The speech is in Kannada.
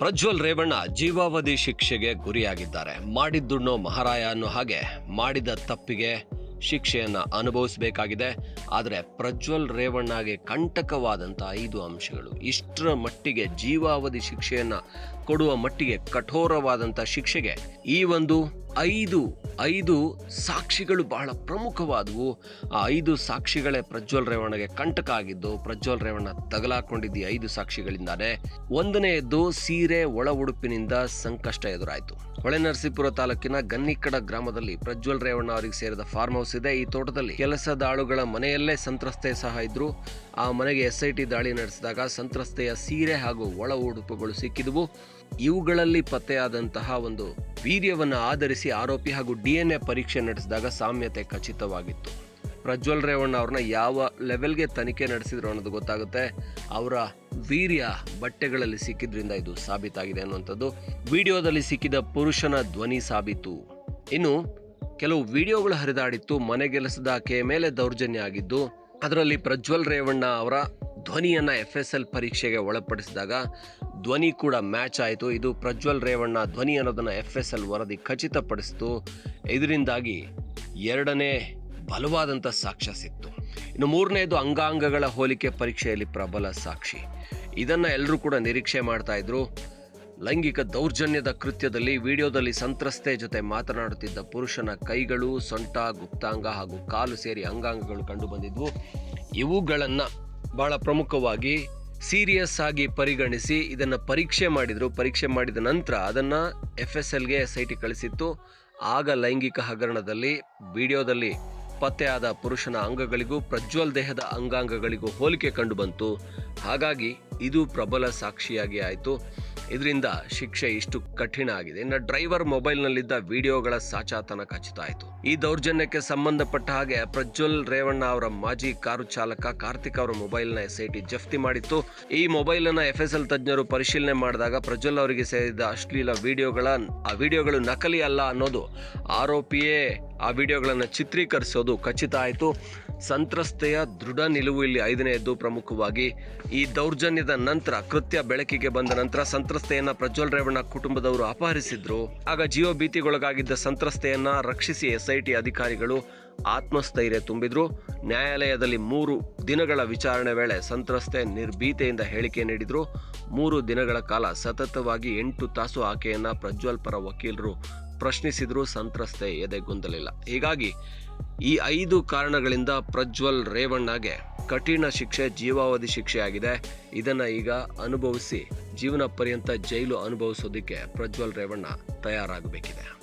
ಪ್ರಜ್ವಲ್ ರೇವಣ್ಣ ಜೀವಾವಧಿ ಶಿಕ್ಷೆಗೆ ಗುರಿಯಾಗಿದ್ದಾರೆ. ಮಾಡಿದ್ದುಣ್ಣೋ ಮಹಾರಾಯ ಅನ್ನೋ ಹಾಗೆ ಮಾಡಿದ ತಪ್ಪಿಗೆ ಶಿಕ್ಷೆಯನ್ನ ಅನುಭವಿಸಬೇಕಾಗಿದೆ. ಆದರೆ ಪ್ರಜ್ವಲ್ ರೇವಣ್ಣಗೆ ಕಂಟಕವಾದಂಥ ಐದು ಅಂಶಗಳು. ಇಷ್ಟರ ಮಟ್ಟಿಗೆ ಜೀವಾವಧಿ ಶಿಕ್ಷೆಯನ್ನ ಕೊಡುವ ಮಟ್ಟಿಗೆ ಕಠೋರವಾದಂಥ ಶಿಕ್ಷೆಗೆ ಈ ಒಂದು ಐದು ಐದು ಸಾಕ್ಷಿಗಳು ಬಹಳ ಪ್ರಮುಖವಾದವು. ಆ ಐದು ಸಾಕ್ಷಿಗಳೇ ಪ್ರಜ್ವಲ್ ರೇವಣ್ಣಗೆ ಕಂಟಕ ಆಗಿದ್ದು, ಪ್ರಜ್ವಲ್ ರೇವಣ್ಣ ತಗಲಾಕೊಂಡಿದ್ದ ಐದು ಸಾಕ್ಷಿಗಳಿಂದಾನೆ ಒಂದನೆಯದ್ದು ಸೀರೆ ಒಳ ಉಡುಪಿನಿಂದ ಸಂಕಷ್ಟ ಎದುರಾಯಿತು. ಹೊಳೆನರಸೀಪುರ ತಾಲೂಕಿನ ಗನ್ನಿಕಡ ಗ್ರಾಮದಲ್ಲಿ ಪ್ರಜ್ವಲ್ ರೇವಣ್ಣ ಅವರಿಗೆ ಸೇರಿದ ಫಾರ್ಮ್ ಹೌಸ್ ಇದೆ. ಈ ತೋಟದಲ್ಲಿ ಕೆಲಸದ ಆಳುಗಳ ಮನೆಯಲ್ಲೇ ಸಂತ್ರಸ್ತೆ ಸಹ ಇದ್ರು. ಆ ಮನೆಗೆ ಎಸ್ ಐ ಟಿ ದಾಳಿ ನಡೆಸಿದಾಗ ಸಂತ್ರಸ್ತೆಯ ಸೀರೆ ಹಾಗೂ ಒಳ ಉಡುಪುಗಳು ಸಿಕ್ಕಿದವು. ಇವುಗಳಲ್ಲಿ ಪತ್ತೆಯಾದಂತಹ ಒಂದು ವೀರ್ಯವನ್ನು ಆಧರಿಸಿ ಆರೋಪಿ ಹಾಗೂ ಡಿ ಎನ್ ಎ ಪರೀಕ್ಷೆ ನಡೆಸಿದಾಗ ಸಾಮ್ಯತೆ ಖಚಿತವಾಗಿತ್ತು. ಪ್ರಜ್ವಲ್ ರೇವಣ್ಣ ಅವ್ರನ್ನ ಯಾವ ಲೆವೆಲ್ಗೆ ತನಿಖೆ ನಡೆಸಿದ್ರು ಅನ್ನೋದು ಗೊತ್ತಾಗುತ್ತೆ. ಅವರ ವೀರ್ಯ ಬಟ್ಟೆಗಳಲ್ಲಿ ಸಿಕ್ಕಿದ್ರಿಂದ ಇದು ಸಾಬೀತಾಗಿದೆ ಅನ್ನುವಂಥದ್ದು. ವಿಡಿಯೋದಲ್ಲಿ ಸಿಕ್ಕಿದ ಪುರುಷನ ಧ್ವನಿ ಸಾಬೀತು. ಇನ್ನು ಕೆಲವು ವಿಡಿಯೋಗಳು ಹರಿದಾಡಿತ್ತು. ಮನೆಗೆಲಸದ ಆಕೆಯ ಮೇಲೆ ದೌರ್ಜನ್ಯ ಆಗಿದ್ದು, ಅದರಲ್ಲಿ ಪ್ರಜ್ವಲ್ ರೇವಣ್ಣ ಅವರ ಧ್ವನಿಯನ್ನ ಎಫ್ ಎಸ್ ಎಲ್ ಪರೀಕ್ಷೆಗೆ ಒಳಪಡಿಸಿದಾಗ ಧ್ವನಿ ಕೂಡ ಮ್ಯಾಚ್ ಆಯಿತು. ಇದು ಪ್ರಜ್ವಲ್ ರೇವಣ್ಣ ಧ್ವನಿ ಅನ್ನೋದನ್ನು ಎಫ್ ಎಸ್ ಎಲ್ ವರದಿ ಖಚಿತಪಡಿಸಿತು. ಇದರಿಂದಾಗಿ ಎರಡನೇ ಬಲವಾದಂಥ ಸಾಕ್ಷ್ಯ ಸಿಕ್ತು. ಇನ್ನು ಮೂರನೇದು ಅಂಗಾಂಗಗಳ ಹೋಲಿಕೆ ಪರೀಕ್ಷೆಯಲ್ಲಿ ಪ್ರಬಲ ಸಾಕ್ಷಿ. ಇದನ್ನು ಎಲ್ಲರೂ ಕೂಡ ನಿರೀಕ್ಷೆ ಮಾಡ್ತಾ ಇದ್ರು. ಲೈಂಗಿಕ ದೌರ್ಜನ್ಯದ ಕೃತ್ಯದಲ್ಲಿ ವಿಡಿಯೋದಲ್ಲಿ ಸಂತ್ರಸ್ತೆ ಜೊತೆ ಮಾತನಾಡುತ್ತಿದ್ದ ಪುರುಷನ ಕೈಗಳು ಸೊಂಟ, ಗುಪ್ತಾಂಗ ಹಾಗೂ ಕಾಲು ಸೇರಿ ಅಂಗಾಂಗಗಳು ಕಂಡು ಬಂದಿದ್ವು. ಇವುಗಳನ್ನು ಬಹಳ ಪ್ರಮುಖವಾಗಿ ಸೀರಿಯಸ್ ಆಗಿ ಪರಿಗಣಿಸಿ ಇದನ್ನು ಪರೀಕ್ಷೆ ಮಾಡಿದರು. ಪರೀಕ್ಷೆ ಮಾಡಿದ ನಂತರ ಅದನ್ನು ಎಫ್ ಎಸ್ ಎಲ್ಗೆ ಎಸ್ ಐ ಟಿ ಕಳಿಸಿತ್ತು. ಆಗ ಲೈಂಗಿಕ ಹಗರಣದಲ್ಲಿ, ವಿಡಿಯೋದಲ್ಲಿ ಪತ್ತೆಯಾದ ಪುರುಷನ ಅಂಗಗಳಿಗೂ, ಪ್ರಜ್ವಲ್ ದೇಹದ ಅಂಗಾಂಗಗಳಿಗೂ ಹೋಲಿಕೆ ಕಂಡುಬಂತು ಹಾಗಾಗಿ ಇದು ಪ್ರಬಲ ಸಾಕ್ಷಿಯಾಗಿ ಆಯಿತು. ಇದರಿಂದ ಶಿಕ್ಷೆ ಇಷ್ಟು ಕಠಿಣ ಆಗಿದೆ. ಇನ್ನು ಡ್ರೈವರ್ ಮೊಬೈಲ್ನಲ್ಲಿದ್ದ ವಿಡಿಯೋಗಳ ಸಾಚಾತನ ಖಚಿತ ಆಯಿತು. ಈ ದೌರ್ಜನ್ಯಕ್ಕೆ ಸಂಬಂಧಪಟ್ಟ ಹಾಗೆ ಪ್ರಜ್ವಲ್ ರೇವಣ್ಣ ಅವರ ಮಾಜಿ ಕಾರು ಚಾಲಕ ಕಾರ್ತಿಕ್ ಅವರ ಮೊಬೈಲ್ನ ಎಸ್ ಐ ಟಿ ಜಪ್ತಿ ಮಾಡಿತ್ತು. ಈ ಮೊಬೈಲ್ ಅನ್ನ ಎಫ್ ಎಸ್ ಎಲ್ ತಜ್ಞರು ಪರಿಶೀಲನೆ ಮಾಡಿದಾಗ ಪ್ರಜ್ವಲ್ ಅವರಿಗೆ ಸೇರಿದ ಅಶ್ಲೀಲ ವಿಡಿಯೋಗಳ, ಆ ವಿಡಿಯೋಗಳು ನಕಲಿ ಅಲ್ಲ ಅನ್ನೋದು ಆರೋಪಿಯೇ ಆ ವಿಡಿಯೋಗಳನ್ನು ಚಿತ್ರೀಕರಿಸೋದು ಖಚಿತ ಆಯಿತು. ಸಂತ್ರಸ್ತೆಯ ದೃಢ ನಿಲುವು ಇಲ್ಲಿ ಐದನೆಯದ್ದು ಪ್ರಮುಖವಾಗಿ ಈ ದೌರ್ಜನ್ಯದ ನಂತರ, ಕೃತ್ಯ ಬೆಳಕಿಗೆ ಬಂದ ನಂತರ ಸಂತ್ರಸ್ತೆಯನ್ನು ಪ್ರಜ್ವಲ್ ರೇವಣ್ಣ ಕುಟುಂಬದವರು ಅಪಹರಿಸಿದ್ರು. ಆಗ ಜೀವ ಭೀತಿಗೊಳಗಾಗಿದ್ದ ಸಂತ್ರಸ್ತೆಯನ್ನು ರಕ್ಷಿಸಿ ಎಸ್ಐಟಿ ಅಧಿಕಾರಿಗಳು ಆತ್ಮಸ್ಥೈರ್ಯ ತುಂಬಿದ್ರು. ನ್ಯಾಯಾಲಯದಲ್ಲಿ ಮೂರು ದಿನಗಳ ವಿಚಾರಣೆ ವೇಳೆ ಸಂತ್ರಸ್ತೆ ನಿರ್ಭೀತೆಯಿಂದ ಹೇಳಿಕೆ ನೀಡಿದ್ರು. ಮೂರು ದಿನಗಳ ಕಾಲ ಸತತವಾಗಿ ಎಂಟು ತಾಸು ಆಕೆಯನ್ನ ಪ್ರಜ್ವಲ್ ಪರ ವಕೀಲರು ಪ್ರಶ್ನಿಸಿದ್ರು ಸಂತ್ರಸ್ತೆ ಎದೆಗುಂದಲಿಲ್ಲ ಹೀಗಾಗಿ ಈ ಐದು ಕಾರಣಗಳಿಂದ ಪ್ರಜ್ವಲ್ ರೇವಣ್ಣಗೆ ಕಠಿಣ ಶಿಕ್ಷೆ, ಜೀವಾವಧಿ ಶಿಕ್ಷೆ ಆಗಿದೆ ಇದನ್ನ ಈಗ ಅನುಭವಿಸಿ ಜೀವನ ಪರ್ಯಂತ ಜೈಲು ಅನುಭವಿಸೋದಕ್ಕೆ ಪ್ರಜ್ವಲ್ ರೇವಣ್ಣ ತಯಾರಾಗಬೇಕಿದೆ.